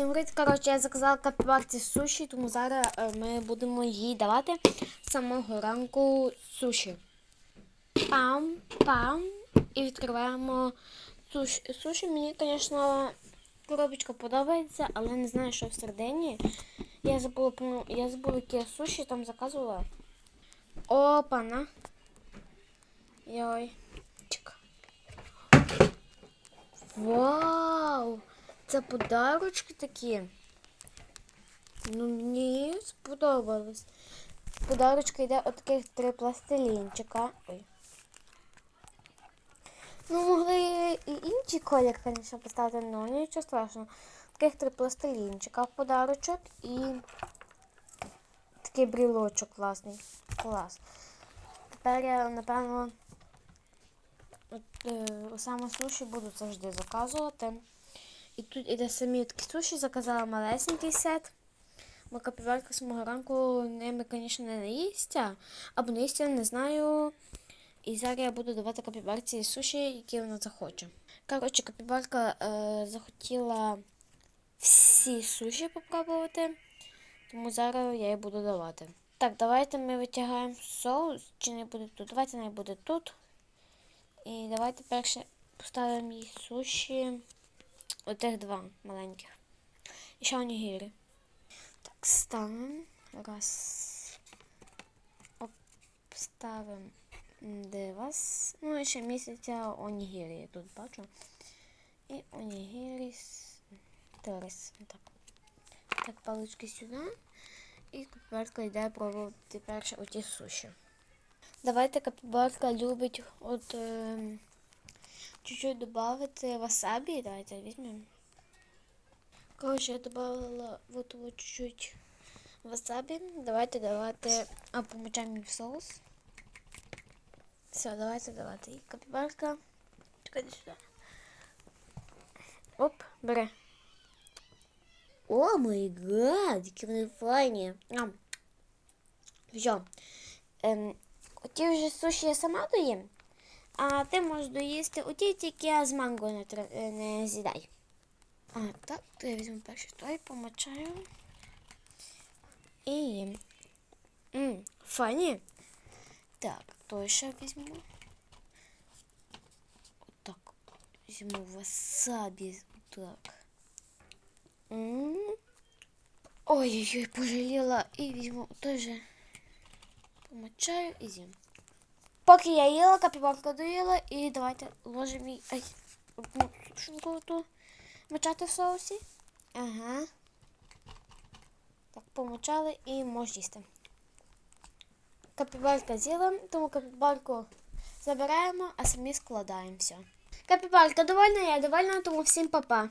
Всім привіт, коротше, я заказала капібарці суші, тому зараз е, ми будемо їй давати з самого ранку суші. Пам, пам. І відкриваємо суші. Суші мені, звісно, коробочка подобається, але не знаю, що всередині. Я забула, я забула, які я суші там заказувала. Опана. Йой. Чик. Вау! Це подарочки такі. Ну, мені сподобалось. Подарочка йде от таких три пластилінчика. Ой. Ну, могли і інший колір, звісно, поставити, але нічого страшного. Таких три пластилінчика в подарочок і такий брілочок класний. Клас. Тепер я, напевно, е, саме суші буду завжди заказувати. І тут іде самі такі суші, заказала малесенький сет. Бо капібарка з ранку ними, звісно, не наїсться. Або наїсться, не знаю. І зараз я буду давати капібарці суші, які вона захоче. Коротше, капібарка е, захотіла всі суші попробувати, тому зараз я їй буду давати. Так, давайте ми витягаємо соус, чи не буде тут. Давайте не буде тут. І давайте перше поставимо їй суші. Отих два маленьких. І ще онігірі. Так, ставимо. Раз. Оп, ставимо два. Ну, і ще місяця онігірі тут бачу. І онігірі. Терес. Так. Так, палички сюди. І капібарка йде пробувати перше оті суші. Давайте капібарка любить от. Е, чуть-чуть добавити васабі. Давайте візьмемо. Коротше, я добавила вот вот чуть-чуть васабі. Давайте давати, а помочаємо в соус. Все, давайте давати. І. Чекайте сюди. Оп, бери. О май гад, які вони файні. Все. Ем, оті вже суші я сама доїм. А ти можеш доїсти оті тільки з манго не, е, не з'їдай. А, так, то я візьму перший той, помочаю. І їм. Фані. Так, той ще візьму. Отак. Візьму васабі. Так. Ой-ой-ой, пожаліла. І візьму той же. Помочаю і з'їм. Поки я їла, капібарка доїла, і давайте ложимо їй ай, одну сушенку ту мочати в соусі. Ага. Так, помочали і можеш їсти. Капібарка з'їла, тому капібарку забираємо, а самі складаємо все. Капібарка довольна, я довольна, тому всім па-па.